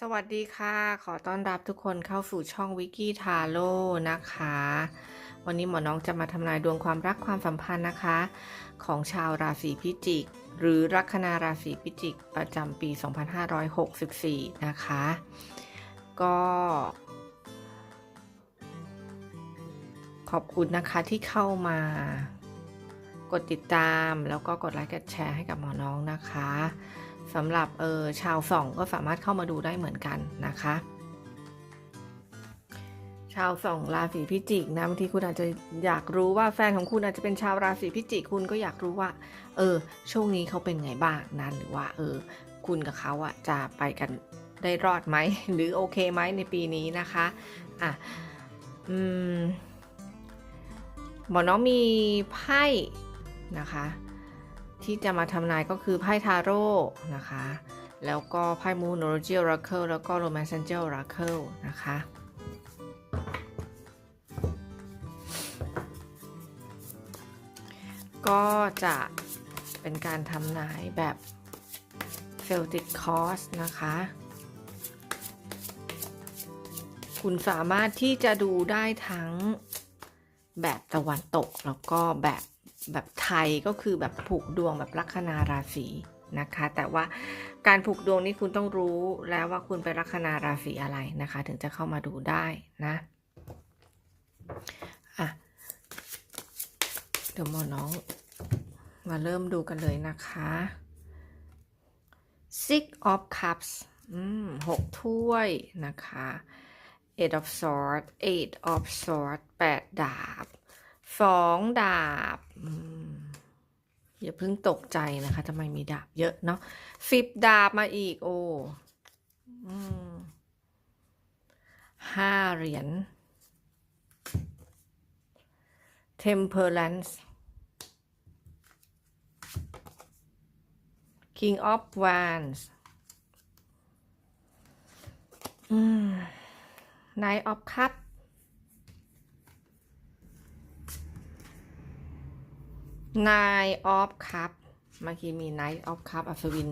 สวัสดีค่ะ ขอต้อนรับทุกคนเข้าสู่ช่องวิกกี้ทาโร่นะคะ วันนี้หมอน้องจะมาทำนายดวงความรักความสัมพันธ์นะคะ ของชาวราศีพิจิก หรือลัคนาราศีพิจิกประจำปี 2564 นะคะ ก็ขอบคุณนะคะที่เข้ามากดติดตามแล้วก็กดไลค์กดแชร์ให้กับหมอน้องนะคะ สำหรับเออชาวส่องก็สามารถเข้ามาดูได้เหมือนกันนะคะ ชาวส่องราศีพิจิกนะบางทีคุณอาจจะอยากรู้ว่าแฟนของคุณอาจจะเป็นชาวราศีพิจิกคุณก็อยากรู้ว่า เออ ช่วงนี้เขาเป็นไงบ้างนะหรือว่า เออ คุณกับเขาอะจะไปกันได้รอดไหมหรือโอเคไหมในปีนี้นะคะอะอืมหมอน้องมีไพ่นะคะ ที่จะมาทำนายก็คือไพ่ทาโร่นะคะ แล้วก็ไพ่มูนโนโลจีออราเคิลแล้วก็โรแมนซ์เจออราเคิลนะคะก็จะเป็นการทำนายแบบเซลติกคอสนะคะ คุณสามารถที่จะดูได้ทั้งแบบตะวันตกแล้วก็แบบ แบบไทยก็คือแบบผูกดวงแบบลัคนาราศีนะคะ แต่ว่าการผูกดวงนี่คุณต้องรู้แล้วว่าคุณเป็นลัคนาราศีอะไรนะคะ ถึงจะเข้ามาดูได้นะอะเดี๋ยวหมอน้องมาเริ่มดูกันเลยนะคะ Six of Cups หกถ้วยนะคะ Eight of Swords Eight of Swords แปดดาบ สองดาบอย่าเพิ่งตกใจนะคะทำไมมีดาบเยอะเนาะสิบดาบมาอีก โอ้ห้าเหรียญ temperance king of wands knight of cups Nine of Cup เมื่อกี้มี Knight of Cup อัศวิน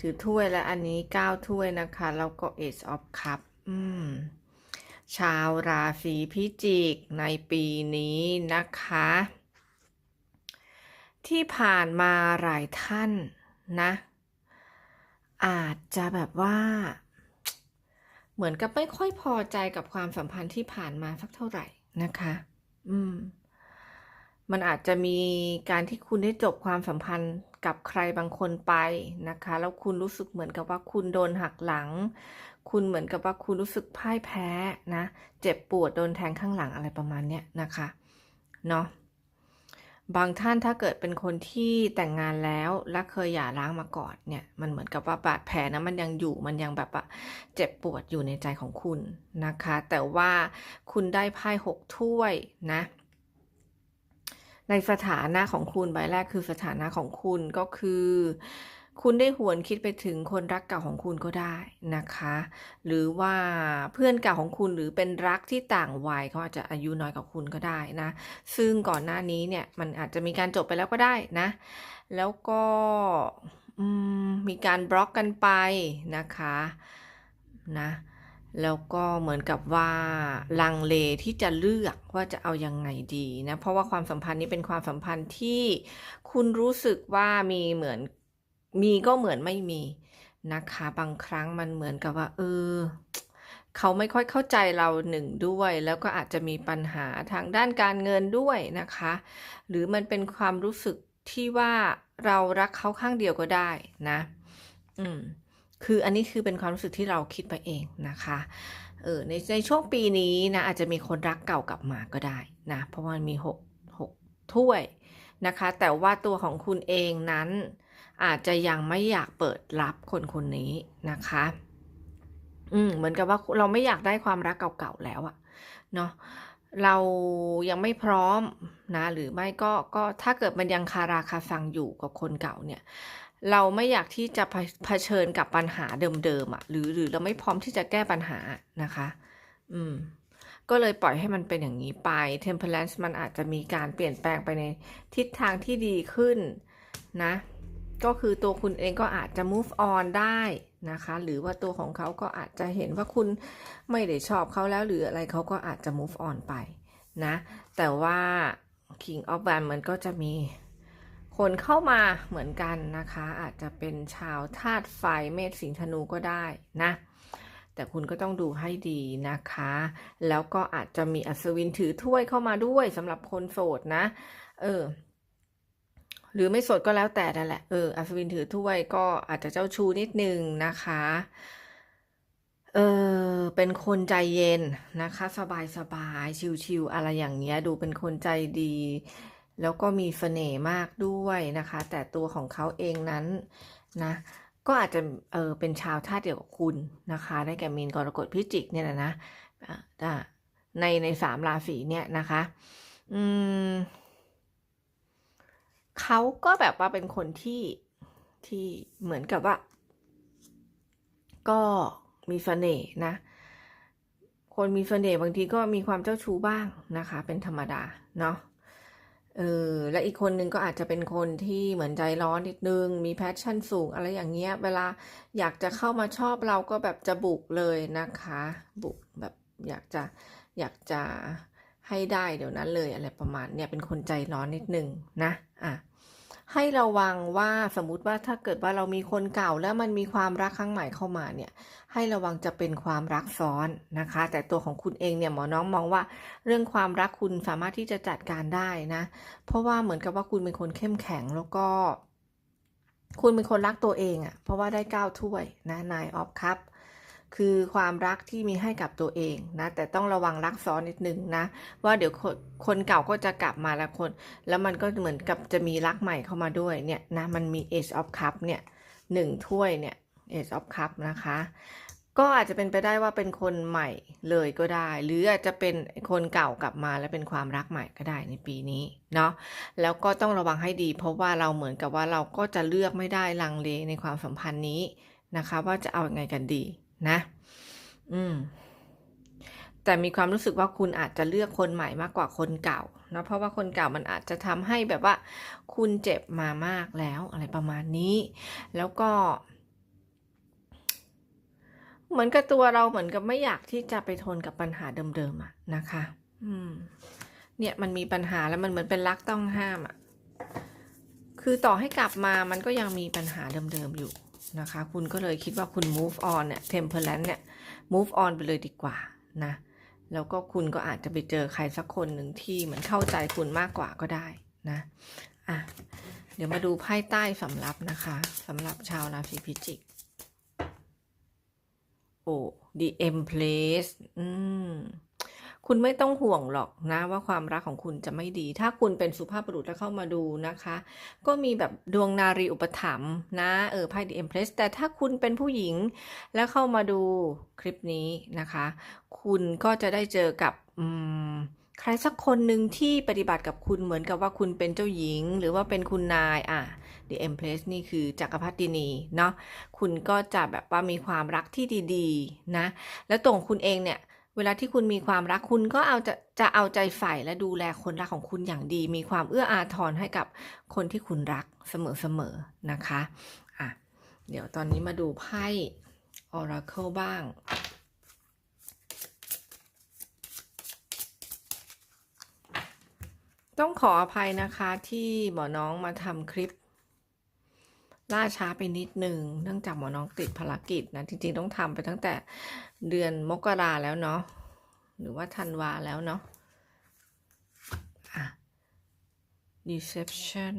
ถือถ้วยและอันนี้9ถ้วยนะคะ แล้วก็ Ace of Cup อืม ชาวราศีพิจิกในปีนี้นะคะ ที่ผ่านมาหลายท่านนะ อาจจะแบบว่า เหมือนกับไม่ค่อยพอใจกับความสัมพันธ์ที่ผ่านมาสักเท่าไหร่นะคะ อืม มันอาจจะมีการที่คุณได้จบความสัมพันธ์กับใครบางคนไปนะคะ แล้วคุณรู้สึกเหมือนกับว่าคุณโดนหักหลัง คุณเหมือนกับว่าคุณรู้สึกพ่ายแพ้นะ เจ็บปวดโดนแทงข้างหลังอะไรประมาณเนี้ยนะคะเนาะบางท่านถ้าเกิดเป็นคนที่แต่งงานแล้วและเคยหย่าร้างมาก่อนเนี่ย มันเหมือนกับว่าบาดแผลนะมันยังอยู่มันยังแบบว่าเจ็บปวดอยู่ในใจของคุณนะคะ แต่ว่าคุณได้ไพ่หกถ้วยนะ ในสถานะของคุณใบแรกคือสถานะของคุณก็คือ คุณได้หวนคิดไปถึงคนรักเก่าของคุณก็ได้นะคะ หรือว่าเพื่อนเก่าของคุณหรือเป็นรักที่ต่างวัยเขาอาจจะอายุน้อยกว่าคุณก็ได้นะ ซึ่งก่อนหน้านี้เนี่ยมันอาจจะมีการจบไปแล้วก็ได้นะ แล้วก็มีการบล็อกกันไปนะคะนะ แล้วก็เหมือนกับว่าลังเลที่จะเลือกว่าจะเอายังไงดีนะ เพราะว่าความสัมพันธ์นี้เป็นความสัมพันธ์ที่คุณรู้สึกว่ามีเหมือนมีก็เหมือนไม่มีนะคะ บางครั้งมันเหมือนกับว่า เออเขาไม่ค่อยเข้าใจเราหนึ่งด้วย แล้วก็อาจจะมีปัญหาทางด้านการเงินด้วยนะคะ หรือมันเป็นความรู้สึกที่ว่าเรารักเขาข้างเดียวก็ได้นะ อืม คืออันนี้คือเป็นความรู้สึกที่เราคิดไปเองนะคะ เออในในช่วงปีนี้นะอาจจะมีคนรักเก่ากลับมาก็ได้นะ เพราะมันมีหกหกถ้วยนะคะ แต่ว่าตัวของคุณเองนั้นอาจจะยังไม่อยากเปิดรับคนคนนี้นะคะ อืมเหมือนกับว่าเราไม่อยากได้ความรักเก่าๆแล้วอะเนาะเรายังไม่พร้อมนะ หรือไม่ก็ก็ถ้าเกิดมันยังคาราคาซังอยู่กับคนเก่าเนี่ย เราไม่อยากที่จะเผเผชิญกับปัญหาเดิมๆอะหรือหรือเราไม่พร้อมที่จะแก้ปัญหานะคะ อืม ก็เลยปล่อยให้มันเป็นอย่างนี้ไป temperance มันอาจจะมีการเปลี่ยนแปลงไปในทิศทางที่ดีขึ้นนะ ก็คือตัวคุณเองก็อาจจะ move on ได้นะคะ หรือว่าตัวของเขาก็อาจจะเห็นว่าคุณไม่ได้ชอบเขาแล้ว หรืออะไรเขาก็อาจจะ move on ไปนะ แต่ว่า King of w a n มันก็จะมี คนเข้ามาเหมือนกันนะคะ อาจจะเป็นชาวธาตุไฟเมษสิงห์ธนูก็ได้นะ แต่คุณก็ต้องดูให้ดีนะคะ แล้วก็อาจจะมีอัศวินถือถ้วยเข้ามาด้วยสำหรับคนโสดนะ เออ หรือไม่โสดก็แล้วแต่นั่นแหละเอออัศวินถือถ้วยก็อาจจะเจ้าชู้นิดนึงนะคะเออเป็นคนใจเย็นนะคะ สบายสบายชิวๆอะไรอย่างเงี้ย ดูเป็นคนใจดี แล้วก็มีเสน่ห์มากด้วยนะคะ แต่ตัวของเขาเองนั้นนะก็อาจจะเออเป็นชาวธาตุเดียวกับคุณนะคะ ได้แก่มีนกรกฎพิจิกเนี่ยนะนะอะอะในในสามราศีเนี่ยนะคะอืมเขาก็แบบว่าเป็นคนที่ที่เหมือนกับว่า ก็มีเสน่ห์นะ คนมีเสน่ห์บางทีก็มีความเจ้าชู้บ้างนะคะ เป็นธรรมดาเนาะ เออและอีกคนนึงก็อาจจะเป็นคนที่เหมือนใจร้อนนิดนึง มีแพชชั่นสูงอะไรอย่างเงี้ย เวลาอยากจะเข้ามาชอบเราก็แบบจะบุกเลยนะคะ บุกแบบอยากจะอยากจะให้ได้เดี๋ยวนั้นเลยอะไรประมาณเนี่ยเป็นคนใจร้อนนิดนึงนะ อะ ให้ระวังว่าสมมติว่าถ้าเกิดว่าเรามีคนเก่าแล้วมันมีความรักครั้งใหม่เข้ามาเนี่ย ให้ระวังจะเป็นความรักซ้อนนะคะ แต่ตัวของคุณเองเนี่ยหมอน้องมองว่า เรื่องความรักคุณสามารถที่จะจัดการได้นะ เพราะว่าเหมือนกับว่าคุณเป็นคนเข้มแข็งแล้วก็ คุณเป็นคนรักตัวเองอะ่ะ เพราะว่าได้เก้าถ้วยนะนายออฟคัพ คือความรักที่มีให้กับตัวเองนะ แต่ต้องระวังรักซ้อนนิดนึงนะ ว่าเดี๋ยวคนคนเก่าก็จะกลับมาล้วคน แล้วมันก็เหมือนกับจะมีรักใหม่เข้ามาด้วยเนี่ยนะ มันมี Ace of Cup เนี่ยหนึ่งถ้วยเนี่ย Ace of Cup นะคะ ก็อาจจะเป็นไปได้ว่าเป็นคนใหม่เลยก็ได้ หรืออาจจะเป็นคนเก่ากลับมาแล้วเป็นความรักใหม่ก็ได้ในปีนี้เนาะแล้วก็ต้องระวังให้ดี เพราะว่าเราเหมือนกับว่าเราก็จะเลือกไม่ได้ลังเลในความสัมพันธ์นี้นะคะ ว่าจะเอาอยัางไงกันดี นะ อืม แต่มีความรู้สึกว่าคุณอาจจะเลือกคนใหม่มากกว่าคนเก่านะเพราะว่าคนเก่ามันอาจจะทำให้แบบว่า คุณเจ็บมามากแล้วอะไรประมาณนี้ แล้วก็ เหมือนกับตัวเราเหมือนกับไม่อยากที่จะไปทนกับปัญหาเดิมๆอะนะคะ อืม เนี่ยมันมีปัญหาแล้วมันเหมือนเป็นรักต้องห้ามอะคือต่อให้กลับมามันก็ยังมีปัญหาเดิมๆอยู่ นะคะ คุณก็เลยคิดว่าคุณ move on เนี่ย temperance เนี่ย move on ไปเลยดีกว่านะ แล้วก็คุณก็อาจจะไปเจอใครสักคนหนึ่งที่เหมือนเข้าใจคุณมากกว่าก็ได้นะอะเดี๋ยวมาดูไพ่ใต้สำรับนะคะสำหรับชาวราศีพิจิก โอ้ the empress อืม คุณไม่ต้องห่วงหรอกนะว่าความรักของคุณจะไม่ดี ถ้าคุณเป็นสุภาพบุรุษแล้วเข้ามาดูนะคะ ก็มีแบบดวงนารีอุปถัมภ์นะเออไพ่ The Empress แต่ถ้าคุณเป็นผู้หญิงแล้วเข้ามาดูคลิปนี้นะคะ คุณก็จะได้เจอกับอืมใครสักคนหนึ่งที่ปฏิบัติกับคุณเหมือนกับว่าคุณเป็นเจ้าหญิง หรือว่าเป็นคุณนายอะ The Empress นี่คือจักรพรรดินีเนาะคุณก็จะแบบว่ามีความรักที่ดี ๆ นะ แล้วตัวของคุณเองเนี่ย เวลาที่คุณมีความรักคุณก็เอาจะจะเอาใจใส่และดูแลคนรักของคุณอย่างดี มีความเอื้ออาทรให้กับคนที่คุณรักเสมอๆนะคะอะเดี๋ยวตอนนี้มาดูไพ่ Oracle บ้างต้องขออภัยนะคะที่หมอน้องมาทำคลิป ล่าช้าไปนิดนึง เนื่องจากหมอน้องติดภารกิจนะ จริงๆต้องทำไปตั้งแต่ เดือนมกราแล้วเนาะหรือว่าธันวาแล้วเนาะอะ deception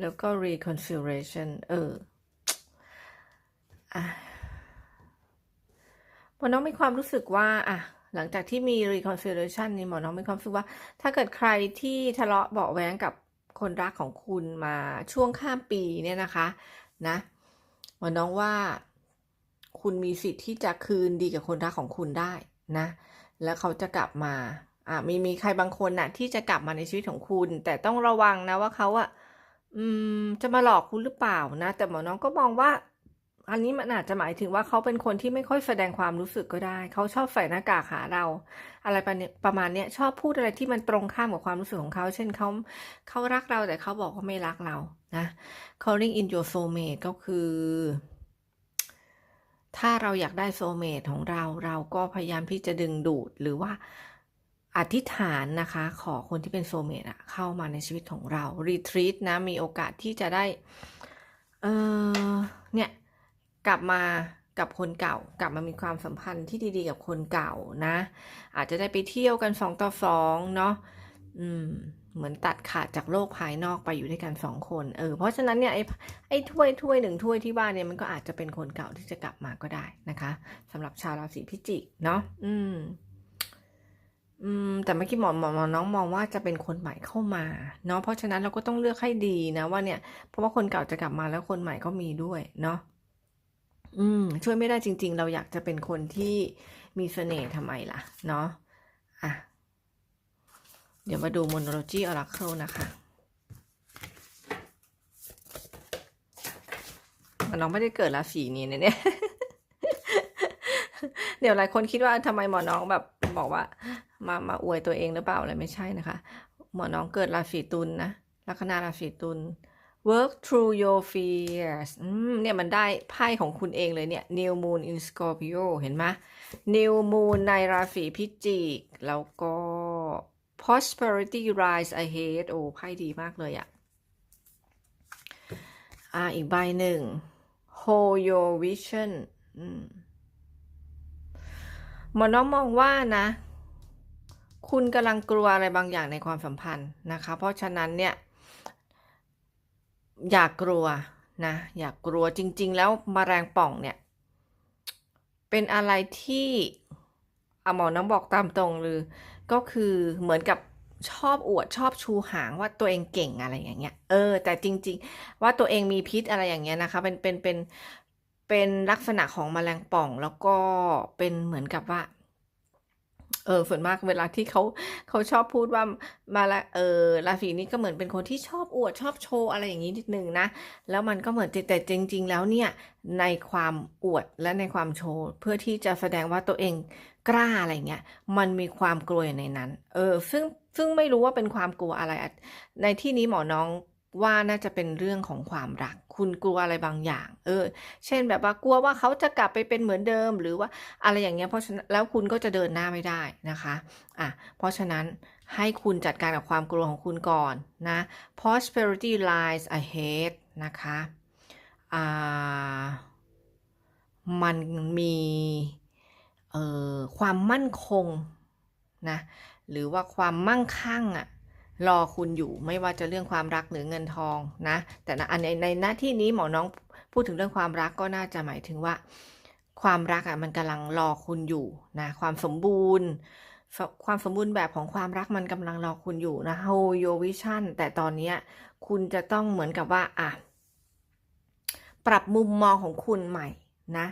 แล้วก็ reconciliation เอออะหมอน้องมีความรู้สึกว่าอะหลังจากที่มี reconciliation นี่หมอน้องมีความรู้สึกว่า ถ้าเกิดใครที่ทะเลาะเบาแว้งกับคนรักของคุณมาช่วงข้ามปีเนี่ยนะคะ นะ หมอน้องว่า คุณมีสิทธิ์ที่จะคืนดีกับคนรักของคุณได้นะ แล้วเขาจะกลับมาอ่ามีมีใครบางคนน่ะ ที่จะกลับมาในชีวิตของคุณ แต่ต้องระวังนะว่าเขาอะอืมจะมาหลอกคุณหรือเปล่านะ แต่หมอน้องก็มองว่า อันนี้มันอาจจะหมายถึงว่าเขาเป็นคนที่ไม่ค่อยแสดงความรู้สึกก็ได้ เขาชอบใส่หน้ากากหาเรา อะไรประมาณเนี้ยชอบพูดอะไรที่มันตรงข้ามกับความรู้สึกของเขา เช่นเขาเขารักเราแต่เขาบอกว่าไม่รักเรานะ calling in your soulmate ก็คือ ถ้าเราอยากได้โซเมตของเรา เราก็พยายามที่จะดึงดูดหรือว่าอธิษฐานนะคะ ขอคนที่เป็นโซเมตอะเข้ามาในชีวิตของเรารีทรีตนะ มีโอกาสที่จะได้ เออเนี่ย กลับมากับคนเก่า กลับมามีความสัมพันธ์ที่ดีๆกับคนเก่านะ อาจจะได้ไปเที่ยวกันสองต่อสองเนาะอืมเหมือนตัดขาดจากโลกภายนอกไปอยู่ด้วยกันสองคน เออ เพราะฉะนั้นเนี่ยไอ้ไอ้ถ้วยถ้วยหนึ่งถ้วยที่บ้านเนี่ยมันก็อาจจะเป็นคนเก่าที่จะกลับมาก็ได้นะคะสำหรับชาวราศีพิจิกเนาะ อืม อืม แต่เมื่อกี้หมอหมอหมอน้องมองว่าจะเป็นคนใหม่เข้ามาเนาะ เพราะฉะนั้นเราก็ต้องเลือกให้ดีนะว่าเนี่ย เพราะว่าคนเก่าจะกลับมาแล้วคนใหม่ก็มีด้วยเนาะ อืม ช่วยไม่ได้จริง ๆ เราอยากจะเป็นคนที่มีเสน่ห์ทำไมล่ะ เนาะอะ เดี๋ยวมาดู Monology Oracle นะคะน้องไม่ได้เกิดราศีนี้เนี่ย เดี๋ยวหลายคนคิดว่าทำไมหมอน้องแบบบอกว่า มามาอวยตัวเองหรือเปล่าอะไรไม่ใช่นะคะ หมอน้องเกิดราศีตุลนะลัคนาราศีตุล work through your fears เนี่ยมันได้ไพ่ของคุณเองเลยเนี่ย new moon in Scorpio เห็นไหม new moon ในราศีพิจิก แล้วก็ prosperity rise ahead โอ้ไพ่ดีมากเลยอะอ่าอีกใบหนึ่ง hold your vision มหมอน้องมองว่านะ คุณกำลังกลัวอะไรบางอย่างในความสัมพันธ์นะคะ เพราะฉะนั้นเนี่ย อย่ากกลัวนะอย่ากกลัวจริง ๆ แล้วมแมลงป่องเนี่ย เป็นอะไรที่อะหมอน้องบอกตามตรงเลยก็คือเหมือนกับชอบอวดชอบชูหางว่าตัวเองเก่งอะไรอย่างเงี้ย เออ แต่จริง ๆ ว่าตัวเองมีพิษอะไรอย่างเงี้ยนะคะ เป็นเป็นเป็นเป็นลักษณะของมแมลงป่อง แล้วก็เป็นเหมือนกับว่า เออส่วนมากเวลาที่เขาเขาชอบพูดว่ามาละเออราศีนี้ก็เหมือนเป็นคนที่ชอบอวดชอบโชว์อะไรอย่างนี้นิดนึงนะ แล้วมันก็เหมือนแต่จริง ๆ แล้วเนี่ยในความอวดและในความโชว์ เพื่อที่จะแสดงว่าตัวเองกล้าอะไรเงี้ยมันมีความกลัวอยู่ในนั้น เออ ซึ่งซึ่งไม่รู้ว่าเป็นความกลัวอะไร ในที่นี้หมอน้องว่าน่าจะเป็นเรื่องของความรัก คุณกลัวอะไรบางอย่าง เออ เช่นแบบว่ากลัวว่าเขาจะกลับไปเป็นเหมือนเดิม หรือว่าอะไรอย่างเงี้ย เพราะฉะนั้นแล้วคุณก็จะเดินหน้าไม่ได้นะคะ อะ เพราะฉะนั้นให้คุณจัดการกับความกลัวของคุณก่อนนะ prosperity lies ahead นะคะ อ่า มันมี เอ่อ ความมั่นคงนะ หรือว่าความมั่งคั่งอะ รอคุณอยู่ไม่ว่าจะเรื่องความรักหรือเงินทองนะ แต่ในในในหน้าที่นี้หมอน้องพูดถึงเรื่องความรักก็น่าจะหมายถึงว่า ความรักอะมันกำลังรอคุณอยู่นะความสมบูรณ์ ความสมบูรณ์แบบของความรักมันกำลังรอคุณอยู่นะ hold your vision แต่ตอนนี้คุณจะต้องเหมือนกับว่าอะปรับมุมมองของคุณใหม่นะ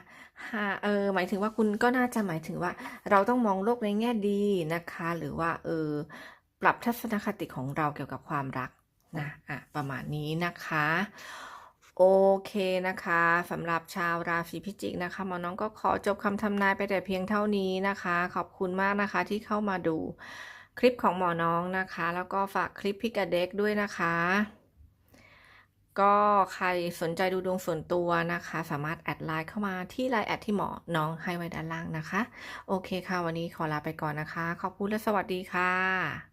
เออหมายถึงว่าคุณก็น่าจะหมายถึงว่า เราต้องมองโลกในแง่ดีนะคะ หรือว่าเออ ปรับทัศนคติของเราเกี่ยวกับความรักนะอะประมาณนี้นะคะ โอเคนะคะสำหรับชาวราศีพิจิกนะคะหมอน้องก็ขอจบคำทำนายไปแต่เพียงเท่านี้นะคะ ขอบคุณมากนะคะที่เข้ามาดูคลิปของหมอน้องนะคะ แล้วก็ฝากคลิปพิกาเด็กด้วยนะคะ ก็ใครสนใจดูดวงส่วนตัวนะคะ สามารถแอดไลน์เข้ามาที่ไลน์แอดที่หมอน้องให้ไว้ด้านล่างนะคะ โอเคค่ะ วันนี้ขอลาไปก่อนนะคะ ขอบคุณและสวัสดีค่ะ